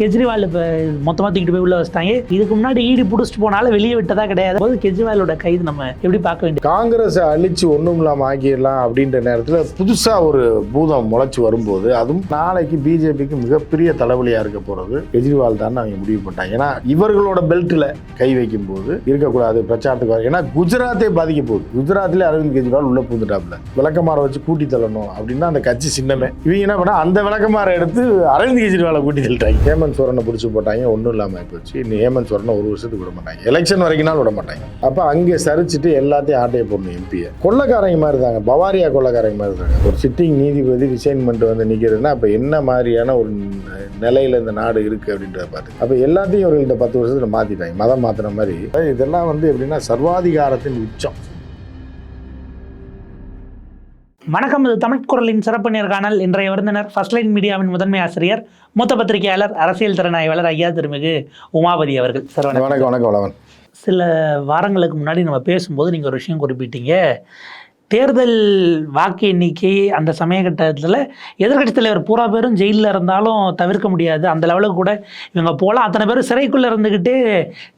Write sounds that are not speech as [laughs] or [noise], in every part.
கெஜ்ரிவால் இப்போ மொத்தமாக தூக்கிட்டு போய் உள்ள வச்சிட்டாங்க. இதுக்கு முன்னாடி ஈடி பிடிச்சிட்டு போனாலும் வெளியே விட்டதா கிடையாது. போது கெஜ்ரிவாலோட கைது நம்ம எப்படி பார்க்க வேண்டியது? காங்கிரஸை அழிச்சு ஒன்றும் இல்லாமல் ஆக்கிடலாம் அப்படின்ற நேரத்தில் புதுசாக ஒரு பூதம் முளைச்சி வரும்போது அதுவும் நாளைக்கு பிஜேபிக்கு மிகப்பெரிய தலைவலியாக இருக்க போகிறது கெஜ்ரிவால் தான் அவங்க முடிவு பண்ணிட்டாங்க. ஏன்னா இவர்களோட பெல்ட்டில் கை வைக்கும் போது இருக்கக்கூடாது பிரச்சாரத்துக்கு வர ஏன்னா குஜராத்தே பாதிக்க போகுது. குஜராத்லேயே அரவிந்த் கெஜ்ரிவால் உள்ள பூந்துட்டாப்ல விளக்கமாற வச்சு கூட்டி தள்ளணும் அப்படின்னா அந்த கட்சி சின்னமே. இவங்க என்ன பண்ணா அந்த விளக்கமாற எடுத்து அரவிந்த் கெஜ்ரிவாலை கூட்டி தள்ளிட்டாங்க. ஹேமந்த் சோரனை பிடிச்சி போட்டாங்க ஒன்றும் இல்லாமல் போச்சு. இன்னும் ஹேமந்த் சோரனை ஒரு வருஷத்துக்கு விட மாட்டாங்க. எலெக்ஷன் வரைக்கும்னாலும் விட மாட்டாங்க. அப்போ அங்கே சரிச்சுட்டு எல்லாத்தையும் ஆட்டையை போடணும் எம்பியை கொள்ளக்காரங்க மாதிரி தாங்க பவாரியா கொள்ளக்காரங்க மாதிரி தாங்க ஒரு சிட்டிங் நீதிபதி ரிசைன் பண்ணிட்டு வந்து நிற்கிறதுனா அப்போ என்ன மாதிரியான ஒரு நிலையில் இந்த நாடு இருக்குது அப்படின்றத பார்த்து. அப்போ எல்லாத்தையும் ஒரு இந்த பத்து வருஷத்தில் மாற்றிட்டாங்க மதம் மாற்றின மாதிரி. இதெல்லாம் வந்து எப்படின்னா சர்வாதிகாரத்தின் உச்சம். வணக்கம் இது தமிழ் குரலின் சிறப்பு நேர்காணல் இன்றைய விருந்தினர் ஃபர்ஸ்ட் லைன் மீடியாவின் முதன்மை ஆசிரியர் மூத்த பத்திரிகையாளர் அரசியல் திறனாய்வாளர் ஐயா திருமிகு உமாபதி அவர்கள். சார் வணக்கம். வணக்கம் வணக்கம் சில வாரங்களுக்கு முன்னாடி நம்ம பேசும்போது நீங்கள் ஒரு விஷயம் குறிப்பிட்டீங்க. தேர்தல் வாக்கு எண்ணிக்கை அந்த சமயகட்டத்தில் எதிர்க்கட்சி தலைவர் பூரா பேரும் ஜெயிலில் இருந்தாலும் தவிர்க்க முடியாது. அந்த லெவலுக்கு கூட இவங்க போகலாம் அத்தனை பேரும் சிறைக்குள்ளே இருந்துக்கிட்டு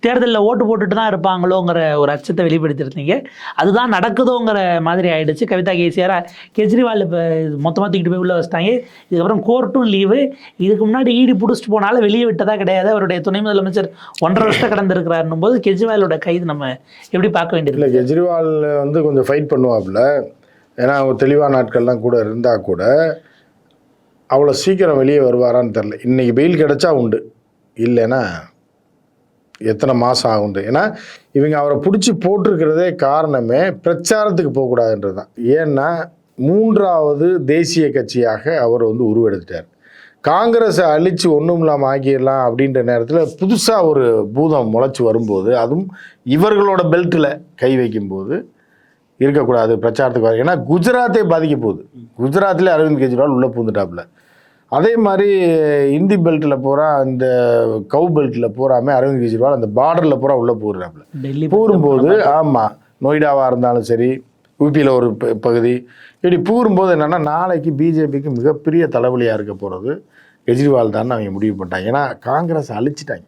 தேர்தலில் ஓட்டு போட்டுட்டு தான் இருப்பாங்களோங்கிற ஒரு அச்சத்தை வெளிப்படுத்திருந்தீங்க அதுதான் நடக்குதோங்கிற மாதிரி ஆயிடுச்சு. கவிதா கேசியாரா கெஜ்ரிவால் இப்போ மொத்தமாக தூக்கிட்டு போய் உள்ளே வச்சிட்டாங்க. இதுக்கப்புறம் கோர்ட்டும் லீவு. இதுக்கு முன்னாடி ஈடி பிடிச்சிட்டு போனாலும் வெளியே விட்டதா கிடையாது. அவருடைய துணை முதலமைச்சர் ஒன்றரை வருஷம் கடந்திருக்கிறாருன்னும் போது கெஜ்ரிவாலோட கைது நம்ம எப்படி பார்க்க வேண்டியது? இல்லை கெஜ்ரிவால் வந்து கொஞ்சம் ஃபைட் பண்ணுவாப்புல ஏன்னா அவங்க தெளிவான நாட்கள்லாம் கூட இருந்தால் கூட அவ்வளோ சீக்கிரம் வெளியே வருவாரான்னு தெரில இன்றைக்கி பெயில் கிடைச்சா உண்டு. இல்லைன்னா எத்தனை மாதம் ஆகுண்டு ஏன்னா இவங்க அவரை பிடிச்சி போட்டிருக்கிறதே காரணமே பிரச்சாரத்துக்கு போகக்கூடாதுன்றது தான் ஏன்னா மூன்றாவது தேசிய கட்சியாக அவர் வந்து உருவெடுத்துட்டார். காங்கிரஸை அழித்து ஒன்றும் இல்லாமல் ஆக்கிடலாம் அப்படின்ற நேரத்தில் புதுசாக ஒரு பூதம் முளைச்சி வரும்போது அதுவும் இவர்களோட பெல்ட்டில் கை வைக்கும்போது இருக்கக்கூடாது பிரச்சாரத்துக்கு ஏன்னா குஜராத்தே பாதிக்க போகுது. குஜராத்லேயே அரவிந்த் கெஜ்ரிவால் உள்ளே பூந்துட்டாப்புல அதே மாதிரி இந்தி பெல்ட்டில் பூரா இந்த கவு பெல்ட்டில் பூராமே அரவிந்த் கெஜ்ரிவால் அந்த பார்டரில் பூரா உள்ளே போடுறாப்புல டெல்லி பூரும்போது ஆமாம் நொய்டாவாக இருந்தாலும் சரி யூபியில் ஒரு பகுதி. இப்படி பூரும்போது என்னென்னா நாளைக்கு பிஜேபிக்கு மிகப்பெரிய தலைவலியாக இருக்க போகிறது கெஜ்ரிவால் தான் அவங்க முடிவு பண்ணிட்டாங்க. ஏன்னா காங்கிரஸ் அழிச்சிட்டாங்க.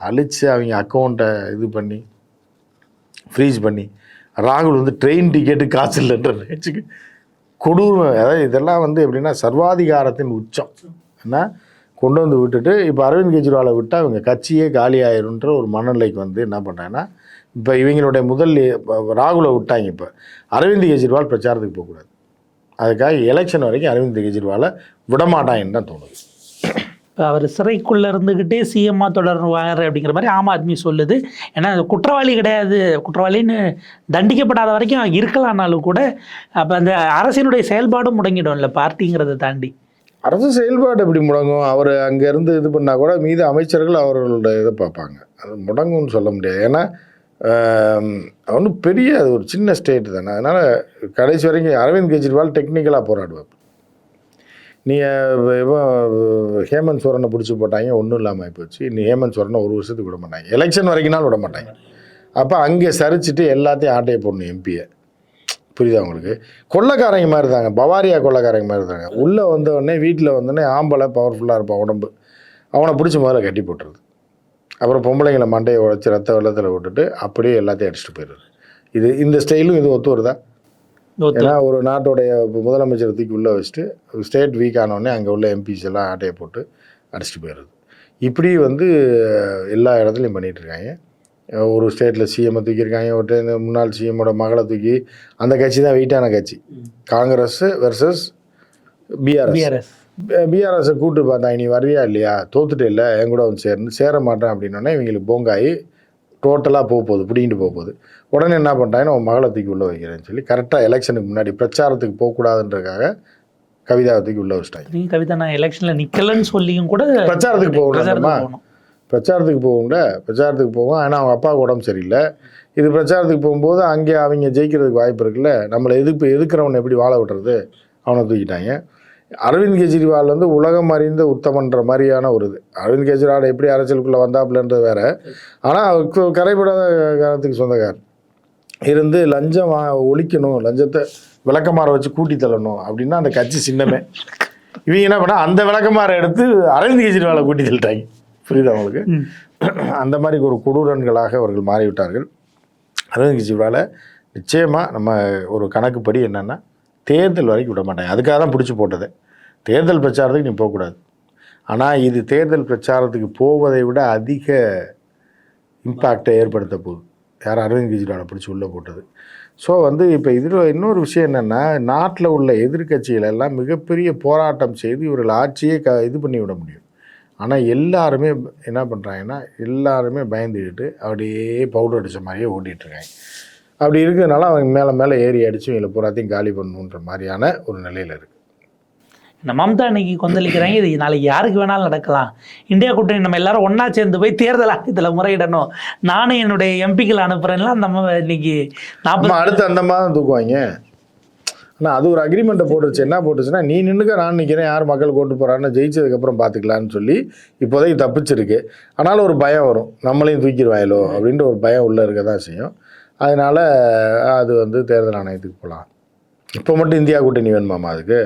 அழிச்சு அவங்க அக்கௌண்ட்டை இது பண்ணி ஃப்ரீஸ் பண்ணி ராகுல் வந்து ட்ரெயின் டிக்கெட்டு காசு இல்லைன்ற நினச்சிக்கு கொடூரம் அதாவது இதெல்லாம் வந்து எப்படின்னா சர்வாதிகாரத்தின் உச்சம். என்ன கொண்டு வந்து விட்டுட்டு இப்போ அரவிந்த் கெஜ்ரிவாலை விட்டால் இவங்க கட்சியே காலியாயிருன்ற ஒரு மனநிலைக்கு வந்து என்ன பண்ணுறாங்கன்னா இப்போ இவங்களுடைய முதல் ராகுலை விட்டாங்க இப்போ. அரவிந்த் கெஜ்ரிவால் பிரச்சாரத்துக்கு போகக்கூடாது. அதுக்காக எலெக்ஷன் வரைக்கும் அரவிந்த் கெஜ்ரிவாலை விடமாட்டாங்கன்னு தான் தோணுது. அவர் சிறைக்குள்ளே இருந்துக்கிட்டே சிஎம்மாக தொடருவார் அப்படிங்கிற மாதிரி ஆம் ஆத்மி சொல்லுது. ஏன்னா குற்றவாளி கிடையாது. குற்றவாளின்னு தண்டிக்கப்படாத வரைக்கும் இருக்கலாம்னாலும் கூட அப்போ அந்த அரசினுடைய செயல்பாடும் முடங்கிடும் இல்லை பார்ட்டிங்கிறத தாண்டி. அரசு செயல்பாடு எப்படி முடங்கும்? அவர் அங்கேருந்து இது பண்ணால் கூட மீது அமைச்சர்கள் அவர்களோட இதை பார்ப்பாங்க. அது முடங்கும்னு சொல்ல முடியாது. ஏன்னா ஒன்றும் பெரிய அது ஒரு சின்ன ஸ்டேட் தானே. அதனால் கடைசி வரைக்கும் அரவிந்த் கெஜ்ரிவால் டெக்னிக்கலாக போராடுவார். நீங்கள் ஹேமந்த் சோரனை பிடிச்சி போட்டாங்க ஒன்றும் இல்லாமல் போச்சு. நீ ஹேமந்த் சோரனை ஒரு வருஷத்துக்கு விட மாட்டாங்க. எலெக்ஷன் வரைக்கும்னாலும் விட மாட்டாங்க. அப்போ அங்கே சரிச்சுட்டு எல்லாத்தையும் ஆட்டையை போடணும் எம்பியை புரியுதா உங்களுக்கு? கொள்ளக்காரங்க மாதிரி இருந்தாங்க. பவாரியா கொள்ளக்காரங்க மாதிரி இருந்தாங்க. உள்ளே வந்தவொடனே வீட்டில் வந்தோடனே ஆம்பளை பவர்ஃபுல்லாக இருப்பான் உடம்பு. அவனை பிடிச்சி முதல்ல கட்டி போட்டுறது. அப்புறம் பொம்பளைங்களை மண்டையை உடைச்சி ரத்த வெள்ளத்தில் விட்டுட்டு அப்படியே எல்லாத்தையும் அடிச்சுட்டு போயிடுறது. இது இந்த ஸ்டைலும் இது ஒத்து வருதா? ஏன்னா ஒரு நாட்டோடைய முதலமைச்சர் தூக்கி உள்ளே வச்சுட்டு ஸ்டேட் வீக் ஆனோடனே அங்கே உள்ள எம்பிஸ் எல்லாம் ஆட்டையை போட்டு அடிச்சுட்டு போயிடுறது. இப்படி வந்து எல்லா இடத்துலையும் பண்ணிகிட்டு இருக்காங்க. ஒரு ஸ்டேட்டில் சிஎம்மை தூக்கியிருக்காங்க ஒரு முன்னாள் சிஎம்மோட மகளை தூக்கி அந்த கட்சி தான் வெயிட்டான கட்சி. காங்கிரஸ் வெர்சஸ் பிஆர்எஸ் பிஆர்எஸ் பிஆர்எஸை கூப்பிட்டு பார்த்தா நீ வருவியா இல்லையா? தோத்துட்டு இல்லை என் கூட வந்து சேர்ந்து சேர மாட்டேன் அப்படின்னோடனே இவங்களுக்கு போங்காயி டோட்டலாக போக போகுது பிடிங்கிட்டு போக போகுது. உடனே என்ன பண்ணிட்டாங்கன்னா உன் மகளை தூக்கி உள்ளே வைக்கிறேன்னு சொல்லி கரெக்டாக எலெக்ஷனுக்கு முன்னாடி பிரச்சாரத்துக்கு போகக்கூடாதுன்றதுக்காக கவிதாவை தூக்கி உள்ள வச்சிட்டாங்க. நீங்க கவிதா நான் எலெக்ஷன்ல நிக்கலன்னு சொல்லியும் கூட பிரச்சாரத்துக்கு போகணும் பிரச்சாரத்துக்கு போகணும். பிரச்சாரத்துக்கு போகும்ல பிரச்சாரத்துக்கு போவோம். ஆனால் அவங்க அப்பாவுக்கு உடம்பு சரியில்லை. இது பிரச்சாரத்துக்கு போகும்போது அங்கே அவங்க ஜெயிக்கிறதுக்கு வாய்ப்பு இருக்குல்ல. நம்மளை எதிர்ப்பு எதுக்குறவனை எப்படி வாழ விட்டுறது? அவனை தூக்கிட்டாங்க. அரவிந்த் கெஜ்ரிவால் வந்து உலகம் அறிந்த உத்தமன்ற மாதிரியான ஒரு இது. அரவிந்த் கெஜ்ரிவால் எப்படி அரசியலுக்குள்ளே வந்தாப்புலன்றது வேற. ஆனால் அவருக்கு கரைபடாத காலத்துக்கு சொந்தக்காரர். இருந்து லஞ்சம் ஒழிக்கணும் லஞ்சத்தை விளக்கமாற வச்சு கூட்டி தள்ளணும் அப்படின்னா அந்த கட்சி சின்னமே. இவங்க என்ன பண்ணா அந்த விளக்கமாற எடுத்து அரவிந்த் கெஜ்ரிவாலை கூட்டி தள்ளிட்டாங்க. புரியுதா உங்களுக்கு? ம். அந்த மாதிரி ஒரு கொடூரன்களாக அவர்கள் மாறிவிட்டார்கள். அரவிந்த் கெஜ்ரிவாலை நிச்சயமாக நம்ம ஒரு கணக்குப்படி என்னென்னா தேர்தல் வரைக்கும் விட மாட்டாங்க. அதுக்காக தான் பிடிச்சி போட்டது. தேர்தல் பிரச்சாரத்துக்கு நீ போகக்கூடாது. ஆனால் இது தேர்தல் பிரச்சாரத்துக்கு போவதை விட அதிக இம்பேக்டை ஏற்படுத்த போகுது. யார் அரவிந்த் கெஜ்ரிவாலை பிடிச்சி உள்ளே போட்டது. ஸோ வந்து இப்போ இதில் இன்னொரு விஷயம் என்னென்னா நாட்டில் உள்ள எதிர்க்கட்சிகள் எல்லாம் மிகப்பெரிய போராட்டம் செய்து இவர்கள் ஆட்சியே க இது பண்ணி விட முடியும். ஆனால் எல்லாருமே என்ன பண்ணுறாங்கன்னா எல்லாருமே பயந்துக்கிட்டு அப்படியே பவுடர் அடித்த மாதிரியே ஓட்டிகிட்ருக்காங்க அப்படி இருக்கிறதுனால அவங்க மேலே மேலே ஏறி அடித்து இவங்களை பூராத்தையும் காலி பண்ணணுன்ற மாதிரியான ஒரு நிலையில் இருக்குது இந்த மம்தா இன்னைக்கு கொந்தளிக்கிறாங்க. இது நாளைக்கு யாருக்கு வேணாலும் நடக்கலாம். இந்தியா கூட்டணி நம்ம எல்லாரும் ஒண்ணா சேர்ந்து போய் தேர்தல் ஆணையத்தில் முறையிடணும். நானும் என்னுடைய எம்பிக்கள் அனுப்புறேன்லாம் அந்த அம்மா இன்னைக்கு நாற்பது நம்ம அடுத்து அந்த மாதிரி தான் தூக்குவாங்க. ஆனால் அது ஒரு அக்ரிமெண்ட்டை போட்டுருச்சு. என்ன போட்டுச்சுன்னா நீ நின்னுக்க நான் நிற்கிறேன் யார் மக்கள் ஓட்டு போகிறான்னு ஜெயிச்சதுக்கப்புறம் பார்த்துக்கலான்னு சொல்லி இப்போதைக்கு தப்பிச்சிருக்கு. ஆனாலும் ஒரு பயம் வரும். நம்மளையும் தூக்கிடுவாயலோ அப்படின்ற ஒரு பயம் உள்ளே இருக்க தான் செய்யும். அதனால் அது வந்து தேர்தல் ஆணையத்துக்கு போகலாம் இப்போ மட்டும் இந்தியா கூட்டணி வேணுமாமா அதுக்கு?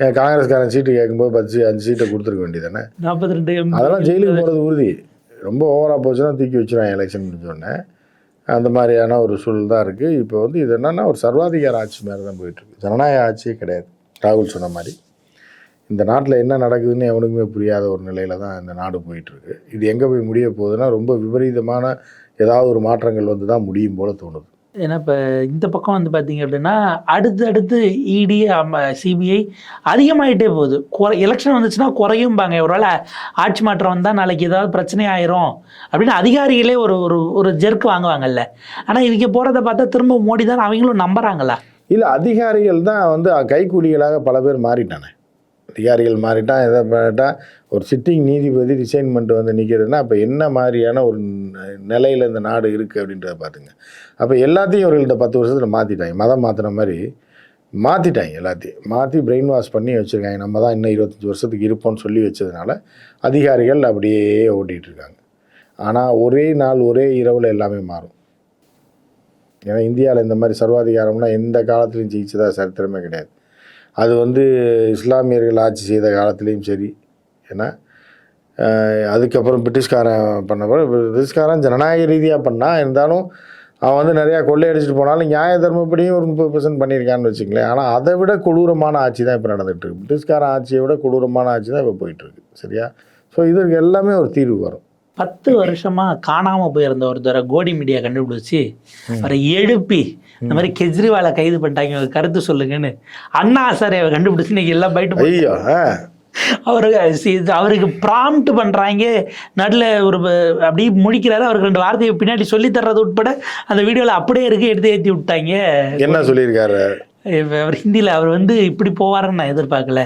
ஏன் காங்கிரஸ்காரன் சீட்டு கேட்கும்போது பத்து அஞ்சு சீட்டை கொடுத்துருக்க வேண்டியதானே? நாற்பத்தி ரெண்டு அதெல்லாம் ஜெயிலுக்கு போகிறது உறுதி. ரொம்ப ஓவராக போச்சுன்னா தூக்கி வச்சிருவாங்க எலெக்ஷன் முடிஞ்சோடனே அந்த மாதிரியான ஒரு சூழல் தான் இருக்குது இப்போ வந்து இது என்னென்னா ஒரு சர்வாதிகார ஆட்சி மாதிரி தான் போயிட்டுருக்கு ஜனநாயக ஆட்சியே கிடையாது. ராகுல் சொன்ன மாதிரி. இந்த நாட்டில் என்ன நடக்குதுன்னு எவனுக்குமே புரியாத ஒரு நிலையில் தான் இந்த நாடு போயிட்டுருக்கு. இது எங்கே போய் முடிய போகுதுன்னா ரொம்ப விபரீதமான ஏதாவது ஒரு மாற்றங்கள் வந்து தான் முடியும் போல தோணுது. ஏன்னா இப்போ இந்த பக்கம் வந்து பார்த்தீங்க அப்படின்னா அடுத்து அடுத்து E இடி சிபிஐ அதிகமாயிட்டே போகுது. குறை எலெக்ஷன் வந்துச்சுன்னா குறையும்பாங்க. ஒருவேளை ஆட்சி மாற்றம் வந்தால் நாளைக்கு ஏதாவது பிரச்சனை ஆயிரும் அப்படின்னு அதிகாரிகளே ஒரு ஒரு ஒரு ஜெர்க் வாங்குவாங்கல்ல. ஆனால் இவங்க போகிறத பார்த்தா திரும்ப மோடி தான் அவங்களும் நம்புறாங்களா? இல்லை அதிகாரிகள் தான் வந்து கைக்கூலிகளாக பல பேர் மாறிட்டானே. அதிகாரிகள் மாறிட்டான் எதை பண்ணிட்டான் ஒரு சிட்டிங் நீதிபதி ரிசைன் பண்ணிட்டு வந்து நிற்கிறதுனா அப்போ என்ன மாதிரியான ஒரு நிலையில் இந்த நாடு இருக்குது அப்படின்றத பார்த்துங்க அப்போ எல்லாத்தையும் இவர்கள்ட்ட பத்து வருஷத்தில் மாற்றிட்டாங்க மதம் மாற்றின மாதிரி மாற்றிட்டாங்க எல்லாத்தையும். மாற்றி பிரெயின் வாஷ் பண்ணி வச்சுருக்காங்க. நம்ம தான் இன்னும் இருபத்தஞ்சி வருஷத்துக்கு இருப்போம்னு சொல்லி வச்சதுனால அதிகாரிகள் அப்படியே ஓட்டிகிட்டு இருக்காங்க. ஆனால் ஒரே நாள் ஒரே இரவில் எல்லாமே மாறும். ஏன்னா இந்தியாவில் இந்த மாதிரி சர்வாதிகாரம்னா எந்த காலத்துலையும் ஜெயிச்சதாக சரித்திரமே கிடையாது. அது வந்து இஸ்லாமியர்கள் ஆட்சி செய்த காலத்துலேயும் சரி ஏன்னா அதுக்கப்புறம் பிரிட்டிஷ்காரன் பண்ணப்போ பிரிட்டிஷ்காரன் ஜனநாயக ரீதியாக பண்ணால் இருந்தாலும் அவன் வந்து நிறையா கொள்ளையடிச்சிட்டு போனாலும் நியாய தர்மப்படியும் ஒரு முப்பது பர்சன்ட் பண்ணியிருக்கான்னு வச்சுங்களேன் ஆனால் அதை விட கொடூரமான ஆட்சி தான் இப்போ நடந்துகிட்டு இருக்கு. பிரிட்டிஷ்காரன் ஆட்சியை விட கொடூரமான ஆட்சி தான் இப்போ போயிட்டுருக்கு சரியா? ஸோ இதற்கு எல்லாமே ஒரு தீர்வு வரும். பத்து வருஷமா காணாம போயிருந்த ஒருத்தரை கோடி மீடியா கண்டுபிடிச்சு அவரை எழுப்பி இந்த மாதிரி கெஜ்ரிவாலை கைது பண்ணிட்டாங்க. கருத்து சொல்லுங்கன்னு. அண்ணா சாரை கண்டுபிடிச்சு இன்னைக்கு எல்லாம் பயிட்டு ஐயோ. அவருக்கு அவருக்கு ப்ராம்ப்ட் பண்றாங்க. நடுல ஒரு அப்படியே முடிக்கிறாரு. அவருக்கு ரெண்டு வார்த்தையை பின்னாடி சொல்லி தர்றது உட்பட அந்த வீடியோல அப்படியே இருக்கு எடுத்து ஏத்தி விட்டாங்க. என்ன சொல்லியிருக்காரு? அவர் ஹிந்தியில் அவர் வந்து இப்படி போவாருன்னு நான் எதிர்பார்க்கல.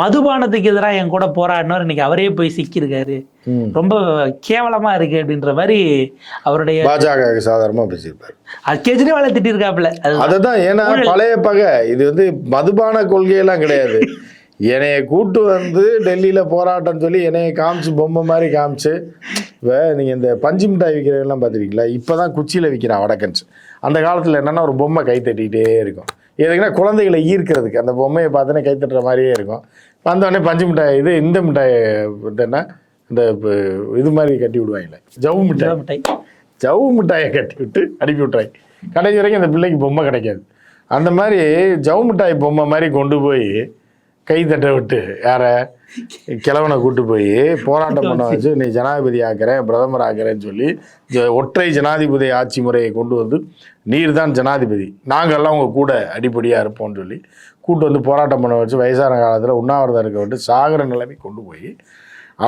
மதுபானத்துக்கு எதிராக என் கூட போராடினவர் இன்னைக்கு அவரே போய் சிக்கியிருக்காரு. ரொம்ப கேவலமா இருக்கு அப்படின்ற மாதிரி அவருடைய பாஜக சாதாரணமாக பேசியிருப்பார். அது கெஜ்ரிவாலை திட்டிருக்காப்புல அது அதுதான் ஏன்னா பழைய பகை. இது வந்து மதுபான கொள்கையெல்லாம் கிடையாது. என்னைய கூட்டு வந்து டெல்லியில் போராட்டம் சொல்லி என்னைய காமிச்சு பொம்மை மாதிரி காமிச்சு இப்போ நீங்கள் இந்த பஞ்சு மிட்டாய் விற்கிறவங்கலாம் பார்த்துருக்கீங்களா? இப்போ தான் குச்சியில் விற்கிறான் வடக்கன்ஸ். அந்த காலத்தில் என்னென்னா ஒரு பொம்மை கை தட்டிக்கிட்டே இருக்கும். எதுக்குன்னா குழந்தைகளை ஈர்க்கிறதுக்கு. அந்த பொம்மையை பார்த்தோன்னே கை தட்டுற மாதிரியே இருக்கும். வந்தோடனே பஞ்சு மிட்டாய் இது இந்த மிட்டாய் என்ன இந்த இப்ப இது மாதிரி கட்டி விடுவாங்களே. ஜவு மிட்டாய். மிட்டாய். ஜவு மிட்டாயை கட்டி விட்டு அனுப்பி விட்றாங்க கடைசி வரைக்கும் அந்த பிள்ளைக்கு பொம்மை கிடைக்காது. அந்த மாதிரி ஜவு மிட்டாய் பொம்மை மாதிரி கொண்டு போய் கை தட்ட விட்டு யாரை? கிழவனை கூட்டு போய் போராட்டம் பண்ண [laughs] வச்சு நீ ஜனாதிபதி ஆக்கிறேன் பிரதமர் ஆக்கிறேன்னு சொல்லி ஒற்றை ஜனாதிபதி ஆட்சி முறையை கொண்டு வந்து நீர் தான் ஜனாதிபதி. நாங்கள்லாம் உங்கள் கூட அடிப்படையாக இருப்போம்னு சொல்லி கூட்டு வந்து போராட்டம் பண்ண வச்சு வயசான காலத்தில் உண்ணாவிரதம் இருக்க விட்டு சாகிற நிலைமை கொண்டு போய்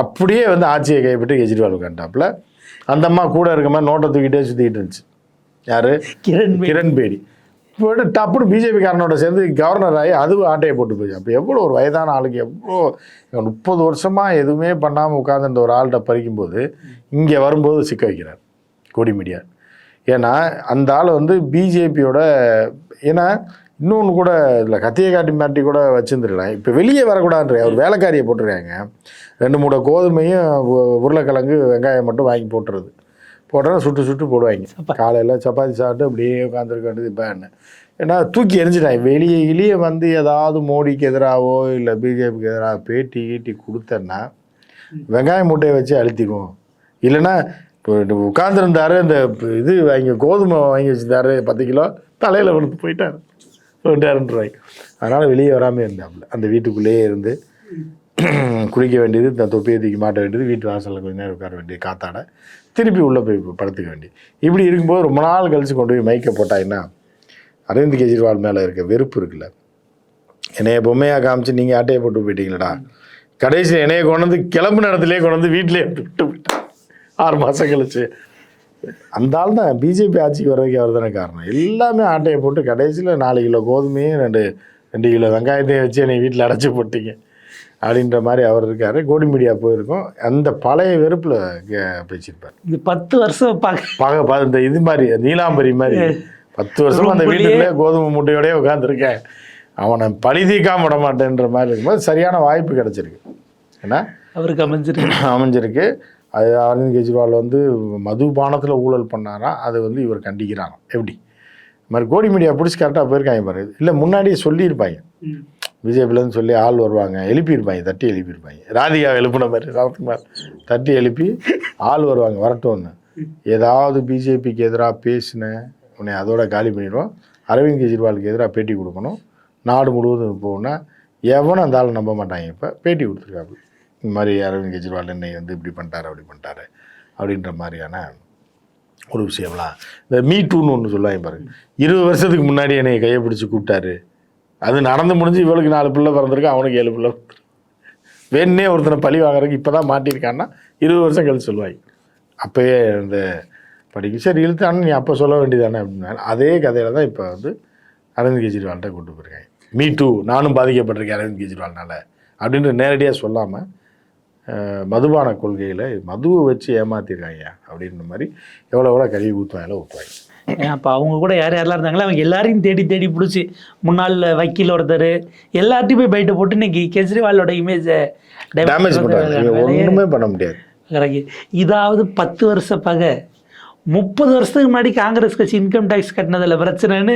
அப்படியே வந்து ஆட்சியை கைப்பற்றி கெஜ்ரிவால் உட்காந்துட்டாப்புல அந்த அம்மா கூட இருக்க மாதிரி நோட்டை தூக்கிட்டே சுற்றிக்கிட்டு இருந்துச்சு. யாரு? கிரண் பேடி. கிரண் பேடி. போயிட்டு டப்புனு பிஜேபி காரனோட சேர்ந்து கவர்னர் ஆகி அதுவும் ஆட்டையை போட்டு போச்சு. அப்போ எவ்வளோ ஒரு வயதான ஆளுக்கு எவ்வளோ முப்பது வருஷமாக எதுவுமே பண்ணாமல் உட்காந்துருந்த ஒரு ஆள்கிட்ட பறிக்கும்போது இங்கே வரும்போது சிக்க வைக்கிறார். கோடி மீடியா ஏன்னா அந்த ஆள் வந்து பிஜேபியோட ஏன்னா இன்னொன்று கூட இல்லை கத்தியை காட்டி மாட்டி கூட வச்சுருந்துருக்கலாம். இப்போ வெளியே வரக்கூடாதுன்ற ஒரு வேலைக்காரியை போட்டிருக்காங்க. ரெண்டு மூணு கோதுமையும் உருளைக்கிழங்கு வெங்காயம் மட்டும் வாங்கி போட்டுறது போட்டோன்னா சுட்டு சுட்டு போடுவாங்க. காலையில் சப்பாத்தி சாப்பிட்டு அப்படியே உட்காந்துருக்க வேண்டியது இப்போ என்ன? ஏன்னா தூக்கி எரிஞ்சிட்டாங்க வெளியே வெளியே வந்து ஏதாவது மோடிக்கு எதிராகவோ இல்லை பிஜேபிக்கு எதிராக பேட்டி கீட்டி கொடுத்தேன்னா வெங்காய மூட்டையை வச்சு அழுத்திக்கும் இல்லைன்னா இப்போ உட்காந்துருந்தாரு இந்த இது வாங்கி கோதுமை வாங்கி வச்சிருந்தாரு பத்து கிலோ. தலையில் விழுந்து போயிட்டார். ரெண்டாயிரம் ரூபாய்க்கு அதனால் வெளியே வராமல் இருந்தாப்புல. அந்த வீட்டுக்குள்ளேயே இருந்து குளிக்க வேண்டியது இந்த தொப்பியை தூக்கி மாட்ட வேண்டியது வீட்டு வாசலில் கொஞ்ச நேரம் உட்கார வேண்டியது காத்தாட திருப்பி உள்ளே போய் படுத்துக்க வேண்டியது இப்படி இருக்கும்போது ரொம்ப நாள் கழித்து கொண்டு போய் மைக்கை போட்டாங்கன்னா அரவிந்த் கெஜ்ரிவால் மேலே இருக்க வெறுப்பு இருக்குல்ல. என்னைய பொம்மையாக காமிச்சு நீங்கள் ஆட்டையை போட்டு போயிட்டீங்களடா. கடைசி என்னைய கொண்டு வந்து கிளம்புன நேரத்துலேயே கொண்டு வந்து வீட்டிலே விட்டு விட்டு ஆறு மாதம் கழிச்சு. அந்த ஆள் தான் பிஜேபி ஆட்சிக்கு வர்றதுக்கு அவர் தானே காரணம். எல்லாமே ஆட்டையை போட்டு கடைசியில் நாலு கிலோ கோதுமையும் ரெண்டு ரெண்டு கிலோ வெங்காயத்தையும் வச்சு என்னை வீட்டில் அடைச்சி போட்டீங்க. அப்படின்ற மாதிரி அவர் இருக்காரு. கோடி மீடியா போயிருக்கோம். அந்த பழைய வெறுப்பில் பேசியிருப்பார். இந்த பத்து வருஷம் பார்க்க பக இந்த இது மாதிரி நீலாம்பரி மாதிரி. பத்து வருஷமா அந்த வீட்டுக்குள்ளே கோதுமை மூட்டையோடய உட்காந்துருக்கேன் அவனை பழி தீர்க்காம விட மாட்டேன்ற மாதிரி இருக்கும்போது சரியான வாய்ப்பு கிடைச்சிருக்கு. ஏன்னா அவருக்கு அமைஞ்சிருக்கு. அமைஞ்சிருக்கு. அது அரவிந்த் கெஜ்ரிவால் வந்து மதுபானத்தில் ஊழல் பண்ணாராம் அது வந்து இவர் கண்டிக்கிறாராம். எப்படி? இது மாதிரி கோடி மீடியா பிடிச்சி கரெக்டாக போயிருக்காங்க பாரு. இல்லை முன்னாடியே சொல்லியிருப்பாங்க. பிஜேபியிலேருந்து சொல்லி ஆள் வருவாங்க எழுப்பியிருப்பாங்க தட்டி எழுப்பியிருப்பாங்க. ராதிகா எழுப்புன மாதிரி சரத்குமார் தட்டி எழுப்பி ஆள் வருவாங்க வரட்டும்னு. ஏதாவது பிஜேபிக்கு எதிராக பேசின உன்னை அதோட காலி பண்ணிடுவோம். அரவிந்த் கெஜ்ரிவாலுக்கு எதிராக பேட்டி கொடுக்கணும். நாடு முழுவதும் போகணும்னா எவனும் அந்த ஆளை நம்ப மாட்டாங்க இப்போ. பேட்டி கொடுத்துருக்காப்பு இந்த மாதிரி அரவிந்த் கெஜ்ரிவால் என்னை வந்து இப்படி பண்ணிட்டாரு அப்படி பண்ணிட்டாரு அப்படின்ற மாதிரியான ஒரு விஷயம்லாம். இந்த மீ டூன்னு ஒன்று சொல்லுவாங்க பாருங்க இருபது வருஷத்துக்கு முன்னாடி என்னை கையை பிடிச்சி கூப்பிட்டாரு. அது நடந்து முடிஞ்சு இவளுக்கு நாலு பிள்ளை பிறந்திருக்கு அவனுக்கு ஏழு பிள்ளை வேணுன்னே ஒருத்தனை பழி வாங்குறதுக்கு இப்போ தான் மாட்டியிருக்கான்னா இருபது வருஷம் கழிச்சு சொல்லுவாங்க. அப்போயே இந்த படிக்க சரி இழுத்தானு நீ அப்போ சொல்ல வேண்டியதானே அப்படின்னா அதே கதையில் தான் இப்போ வந்து அரவிந்த் கெஜ்ரிவால்கிட்ட கூட்டு போயிருக்காங்க. மீ டூ நானும் பாதிக்கப்பட்டிருக்கேன் அரவிந்த் கெஜ்ரிவால்னால அப்படின்ற நேரடியாக சொல்லாமல் மதுபான கொள்கையில் மதுவை வச்சு ஏமாத்திருக்காங்க அப்படின்ற மாதிரி எவ்வளோ எவ்வளோ கழுவி ஊற்றுவாங்களோ ஊற்றுவாங்க அப்போ அவங்க கூட யார் யாரெல்லாம் இருந்தாங்களோ அவங்க எல்லாரையும் தேடி தேடி பிடிச்சி முன்னாள் வக்கீல் ஒருத்தர் எல்லார்ட்டையும் போய் பைட்டை போட்டு இன்னைக்கு கெஜ்ரிவாலோட இமேஜை டேமேஜ் பண்ணுறாங்க ஒன்றுமே பண்ண முடியாது. இதாவது பத்து வருஷ பகை. முப்பது வருஷத்துக்கு முன்னாடி காங்கிரஸ் கட்சி இன்கம் டேக்ஸ் கட்டினதுல பிரச்சனைன்னு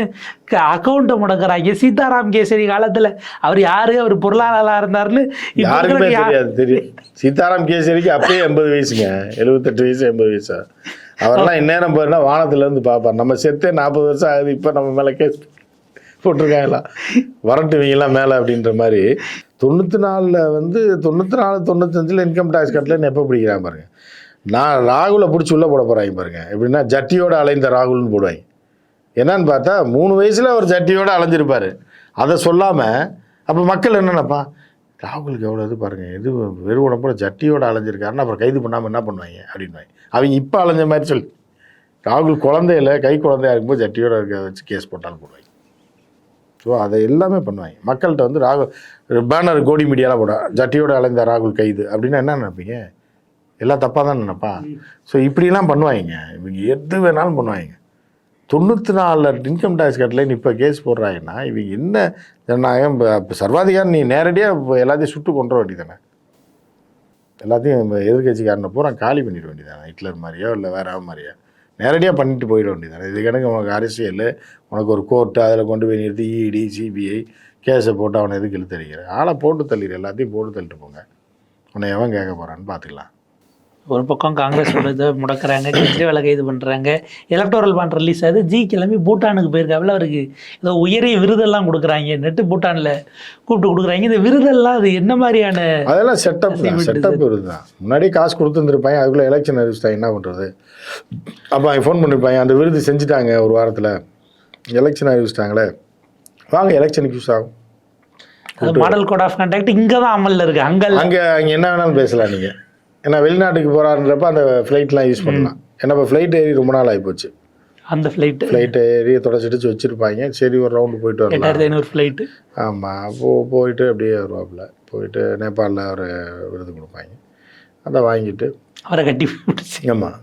அக்கௌண்ட்டை முடக்குறாங்க. சீதாராம் கேசரி காலத்துல அவர் யாரு? அவர் பொருளாளராக இருந்தாருன்னு இப்ப யாருக்குமே தெரியாது தெரியும். சீதாராம் கேசரிக்கு அப்பயே எண்பது வயசுங்க. எழுபத்தெட்டு வயசு எண்பது வயசா. அவரெல்லாம் இந்நேரம் போயிருந்தா வானத்துல இருந்து பார்ப்பார். நம்ம செத்தே நாற்பது வருஷம் ஆகுது இப்போ நம்ம மேலே கேஸ் போட்டிருக்காங்களாம் வரட்டுவீங்களாம் மேலே அப்படின்ற மாதிரி. தொண்ணூற்றி நாலில் வந்து தொண்ணூற்றி நாலு தொண்ணூத்தஞ்சில் இன்கம் டேக்ஸ் கட்டலன்னு எப்போ பிடிக்கிறாங்க பாருங்க. நான் ராகுலை பிடிச்சி உள்ளே போட போகிறாங்க பாருங்க. எப்படின்னா ஜட்டியோடு அலைந்த ராகுல்னு போடுவாங்க. என்னன்னு பார்த்தா மூணு வயசில் அவர் ஜட்டியோடு அலைஞ்சிருப்பார். அதை சொல்லாமல் அப்போ மக்கள் என்ன ராகுலுக்கு எவ்வளோ இது பாருங்கள் இது வெறும் உடம்புல ஜட்டியோடு அலைஞ்சிருக்காருன்னு அப்புறம் கைது பண்ணாமல் என்ன பண்ணுவாங்க? அப்படின்வாங்க அவங்க இப்போ அலைஞ்ச மாதிரி சொல்லி. ராகுல் குழந்தையில கை குழந்தையா இருக்கும்போது ஜட்டியோட இருக்க வச்சு கேஸ் போட்டாலும் போடுவாங்க. ஸோ அதை எல்லாமே பண்ணுவாங்க. மக்கள்கிட்ட வந்து ராகுல் பேனர் கோடி மீடியாலாம் போட ஜட்டியோடு அலைந்த ராகுல் கைது அப்படின்னா என்ன நினைப்பீங்க? எல்லாம் தப்பாக தான் நினைப்பான் ஸோ இப்படிலாம் பண்ணுவாங்க இவங்க எது வேணாலும் பண்ணுவாங்க தொண்ணூற்றி நாலு இன்கம் டேக்ஸ் கட்டலைன்னு இப்போ கேஸ் போடுறாங்கன்னா இவங்க என்ன ஜனநாயகம் இப்போ சர்வாதிகாரம் நீ நேரடியாக எல்லாத்தையும் சுட்டு கொண்டுற வேண்டியதானே எல்லாத்தையும் எதிர்கட்சிக்காரனை பூரா காலி பண்ணிட வேண்டியதானே ஹிட்லர் மாதிரியோ இல்லை வேற மாதிரியோ. நேரடியாக பண்ணிட்டு போயிட வேண்டியதானே இது கணக்கு உனக்கு அரசியல் உனக்கு ஒரு கோர்ட்டு அதில் கொண்டு போய் நிறுத்தி இடி சிபிஐ கேஸை போட்டு அவனை எதுக்கு இழுத்தடிக்கிற ஆளை போட்டு தள்ளிடு எல்லாத்தையும் போட்டு தள்ளிட்டு போங்க. உன்னை எவன் கேட்க போகிறான்னு பார்த்துக்கலாம். ஒரு பக்கம் காங்கிரஸ் இதை முடக்கிறாங்க கெஜ்ரிவாலை கைது பண்ணுறாங்க எலக்டோரல் பாண்ட் ரிலீஸ் ஆகுது. ஜி கிளம்பி பூட்டானுக்கு போயிருக்காப்புல அவருக்கு ஏதோ உயரிய விருதெல்லாம் கொடுக்குறாங்க. நெட்டு பூட்டானில் கூப்பிட்டு கொடுக்குறாங்க. இந்த விருதெல்லாம் அது என்ன மாதிரியான அதெல்லாம் செட்டப் தான் செட்டப் இதுதான் முன்னாடி காசு கொடுத்துருந்துருப்பாங்க அதுக்குள்ளே எலெக்ஷன் அறிவிச்சிட்டாங்க என்ன பண்ணுறது அப்போ ஃபோன் பண்ணியிருப்பாங்க அந்த விருது செஞ்சுட்டாங்க ஒரு வாரத்தில். எலெக்ஷன் அறிவிச்சிட்டாங்களே. வாங்க எலெக்ஷனுக்கு யூஸ் ஆகும். மாடல் கோட் ஆஃப் கண்டாக்ட் இங்கே தான் அமலில் இருக்கு. அங்கே அங்கே அங்கே என்ன வேணாலும் பேசலாம் நீங்கள் ஏன்னா வெளிநாட்டுக்கு போகிறாருன்றப்ப அந்த ஃப்ளைட்லாம் யூஸ் பண்ணலாம். ஏன்னா இப்போ ஃப்ளைட் ஏறி ரொம்ப நாள் ஆகிப்போச்சு அந்த ஃப்ளைட்டு ஃப்ளைட்டை ஏறி தொடச்சிட்டு வச்சுருப்பாங்க. சரி ஒரு ரவுண்டு போயிட்டு வரலாம். எட்டாயிரத்தி ஐநூறு ஃப்ளைட்டு ஆமாம் அப்போ போயிட்டு அப்படியே வருவாப்புல. போயிட்டு நேபாளில் ஒரு விருது கொடுப்பாங்க. அதை வாங்கிட்டு. அவரை கட்டி பிடிச்சி. ஆமாம்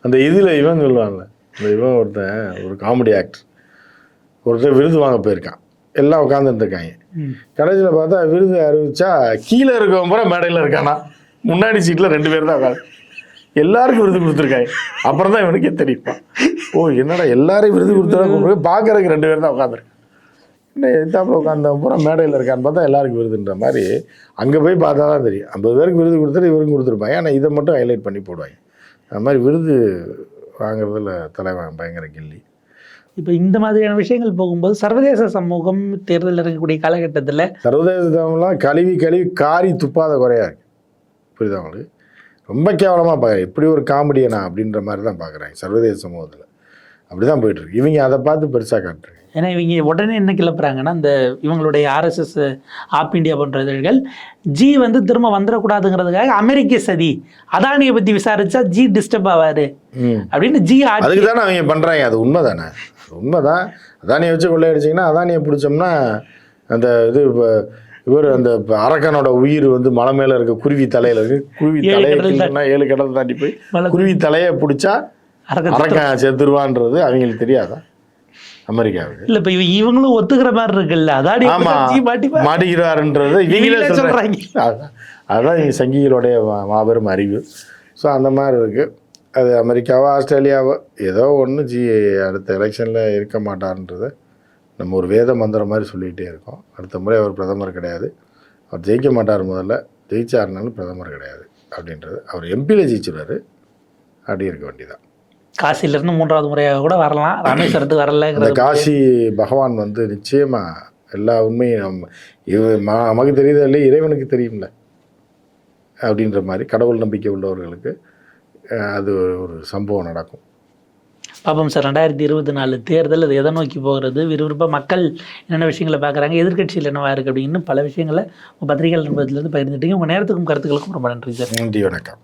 அந்த இதில் இவன் சொல்லுவான்ல. இந்த இவன் ஒருத்தன் ஒரு காமெடி ஆக்டர் ஒருத்தன் விருது வாங்க போயிருக்கான். எல்லாம் ம். கடைசியில் பார்த்தா விருது அறிவிச்சா கீழே இருக்கவன் பூரா மேடையில் இருக்கானா. முன்னாடி சீட்டில் ரெண்டு பேர் தான் உட்காந்து எல்லாருக்கும் விருது கொடுத்துருக்காங்க அப்புறம் தான் இவனுக்கே தெரியுமா? ஓ என்னடா எல்லாரையும் விருது கொடுத்தா பார்க்கறதுக்கு ரெண்டு பேர் தான் உட்காந்துருக்கான் என்ன எத்தாப்புல உட்காந்தவன் பூரா மேடையில் இருக்கான்னு பார்த்தா எல்லாருக்கும் விருதுன்ற மாதிரி அங்கே போய் பார்த்தா தான் தெரியும். ஐம்பது பேருக்கு விருது கொடுத்துட்டு இவருக்கும் கொடுத்துருப்பாங்க. ஆனால் இதை மட்டும் ஹைலைட் பண்ணி போடுவாங்க. அது மாதிரி விருது வாங்குறதுல தலைவன் பயங்கர கில்லி. இப்போ இந்த மாதிரியான விஷயங்கள் போகும்போது சர்வதேச சமூகம் தேர்தல் இருக்கக்கூடிய காலகட்டத்தில் சர்வதேச தரம்லாம் கழுவி கழுவி காரி துப்பாத குறையா இருக்கு. புரியுதா உங்களுக்கு? ரொம்ப கேவலமாக பார்க்குறேன் இப்படி ஒரு காமெடியனா அப்படின்ற மாதிரி தான் பார்க்குறாங்க சர்வதேச சமூகத்தில். அப்படி தான் போயிட்டுருக்கு இவங்க அதை பார்த்து பெருசாக காட்டுறாங்க. ஏன்னா இவங்க உடனே என்ன கிளப்புறாங்கன்னா இந்த இவங்களுடைய ஆர்எஸ்எஸ் ஆப் இந்தியா போன்ற இதழ்கள் ஜி வந்து திரும்ப வந்துடக்கூடாதுங்கிறதுக்காக அமெரிக்க சதி அதானியை பற்றி விசாரிச்சா ஜி டிஸ்டர்ப் ஆவாரு. அப்படின்னு ஜி அதுக்கு தானே அவங்க பண்ணுறாங்க அது உண்மை தானே உண்மைதான். அதானியை வச்சு கொள்ளையடிச்சிங்கன்னா அதானியை பிடிச்சோம்னா அந்த இது இப்போ இவர் அந்த அரக்கனோட உயிர் வந்து மலை மேலே இருக்க குருவி தலையில் இருக்கு. குருவி தலையை ஏழு கடல் தாண்டி போய் குருவி தலையை பிடிச்சா அரக்கன் செத்துருவான்றது அவங்களுக்கு தெரியாதா? அமெரிக்காவுக்கு. இல்ல இப்ப இவ- இவங்களும் ஒத்துக்கிற மாதிரி இருக்குல்ல. அதானி ஆமா. மாட்டிக்கிறாருன்றது இவங்களே சொல்றாங்க. அதான் அதுதான் இவங்க சங்கிகளுடைய மாபெரும் அறிவு. ஸோ அந்த மாதிரி இருக்கு. அது அமெரிக்காவோ ஆஸ்திரேலியாவோ ஏதோ ஒன்று ஜி அடுத்த எலெக்ஷனில் இருக்க மாட்டார்ன்றதை. நம்ம ஒரு வேத மந்திரம் மாதிரி சொல்லிகிட்டே இருக்கோம். அடுத்த முறை அவர் பிரதமர் கிடையாது. அவர் ஜெயிக்க மாட்டார் முதல்ல. ஜெயிச்சாருனாலும் பிரதமர் கிடையாது அப்படின்றது. அவர் எம்பியில் ஜெயிச்சிருவாரு. அப்படி இருக்க வேண்டியதான் காசில இருந்து மூன்றாவது முறையாக கூட வரலாம். ராமேஸ்வரத்துக்கு அந்த வரலங்கிறது காசி பகவான் வந்து நிச்சயமா எல்லா உண்மையும் நம்ம ம- நமக்கு தெரியுதா இல்லையா இறைவனுக்கு தெரியும்ல. அப்படின்ற மாதிரி கடவுள் நம்பிக்கை உள்ளவர்களுக்கு அது ஒரு சம்பவம் நடக்கும். பார்ப்போம் சார் ரெண்டாயிரத்தி இருபத்தி நாலு தேர்தல் அது எதை நோக்கி போகிறது? விறுவிறுப்பாக மக்கள் என்னென்ன விஷயங்களை பார்க்குறாங்க? எதிர்க்கட்சியில் என்னவாக இருக்குது அப்படின்னு பல விஷயங்களை உங்கள் பத்திரிகைகள் நண்பர்லேருந்து பகிர்ந்துட்டீங்க. உங்கள் நேரத்துக்கும் கருத்துக்களுக்கும் ரொம்ப நன்றி சார். நன்றி வணக்கம்.